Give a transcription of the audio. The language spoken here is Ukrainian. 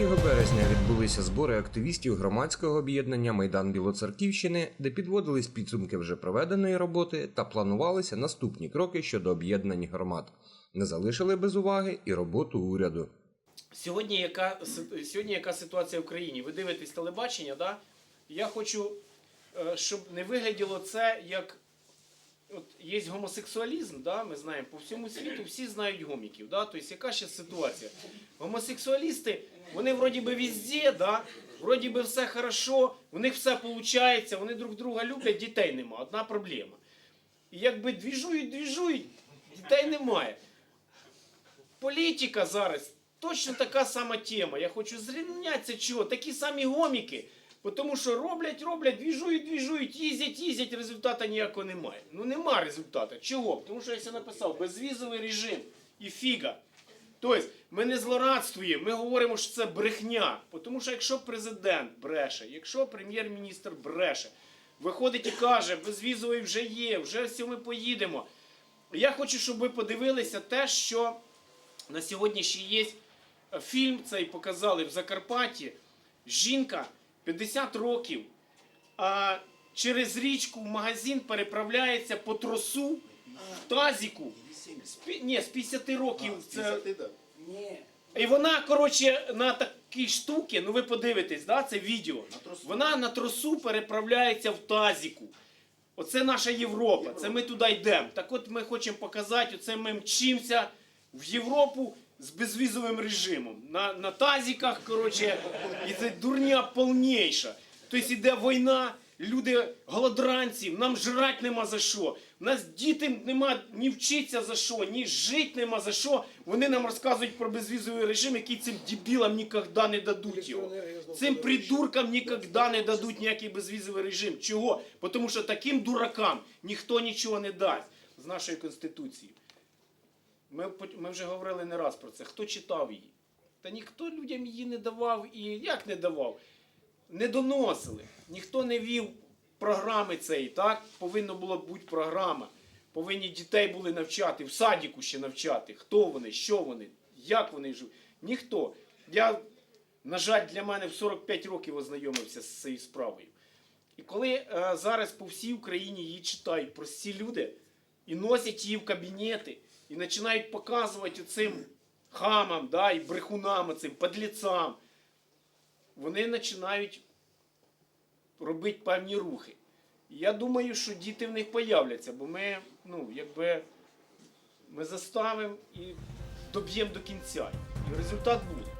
березня відбулися збори активістів громадського об'єднання Майдан Білоцерківщини, де підводились підсумки вже проведеної роботи та планувалися наступні кроки щодо об'єднань громад. Не залишили без уваги і роботу уряду. Сьогодні яка, сьогодні яка ситуація в країні? Ви дивитесь телебачення, да? Я хочу, е, щоб не вигляділо це як. От є гомосексуалізм, да? ми знаємо, по всьому світу всі знають гоміків. Да? Тобто, яка ще ситуація? Гомосексуалісти, вони вроді би везде, да? вроді би все хорошо, у них все виходить, вони друг друга люблять, дітей нема. Одна проблема. І якби двіжують, двіжують, дітей немає. Політика зараз точно така сама тема. Я хочу зрівнятися чого. Такі самі гоміки. Тому що роблять, роблять, двіжують, двіжують, їздять, їздять, результату ніякого немає. Ну нема результату. Чого? Тому що я все написав, безвізовий режим і фіга. Тобто, ми не злорадствуємо, ми говоримо, що це брехня. Тому що якщо президент бреше, якщо прем'єр-міністр бреше, виходить і каже, безвізовий вже є, вже всі ми поїдемо. Я хочу, щоб ви подивилися те, що на сьогодні ще є фільм, цей показали в Закарпатті. Жінка 50 років, а через річку в магазин переправляється по тросу в тазіку. З, пі- ні, з 50 років. Це, і вона, коротше, на такій штуці, ну ви подивитесь, да, це відео. Вона на тросу переправляється в тазіку. Оце наша Європа, це ми туди йдемо. Так от ми хочемо показати, оце ми мчимося в Європу з безвізовим режимом. На, на тазіках, коротше, і це дурня повніша. Тобто йде війна, люди голодранці, нам жрать нема за що. У нас діти нема ні вчиться за що, ні жити нема за що. Вони нам розказують про безвізовий режим, який цим дебілам ніколи не дадуть його. Цим придуркам ніколи не дадуть ніякий безвізовий режим. Чого? Тому що таким дуракам ніхто нічого не дасть з нашої конституції. Ми, ми вже говорили не раз про це. Хто читав її? Та ніхто людям її не давав і як не давав? Не доносили. Ніхто не вів програми цієї, так? Повинна була бути програма. Повинні дітей були навчати, в садіку ще навчати. Хто вони, що вони, як вони живуть. Ніхто. Я, на жаль, для мене в 45 років ознайомився з цією справою. І коли е, зараз по всій Україні її читають прості люди і носять її в кабінети, і починають показувати цим хамам, да, і брехунам, цим подліцам, вони починають робити певні рухи. Я думаю, що діти в них появляться, бо ми, ну, якби, ми заставимо і доб'ємо до кінця. І результат буде.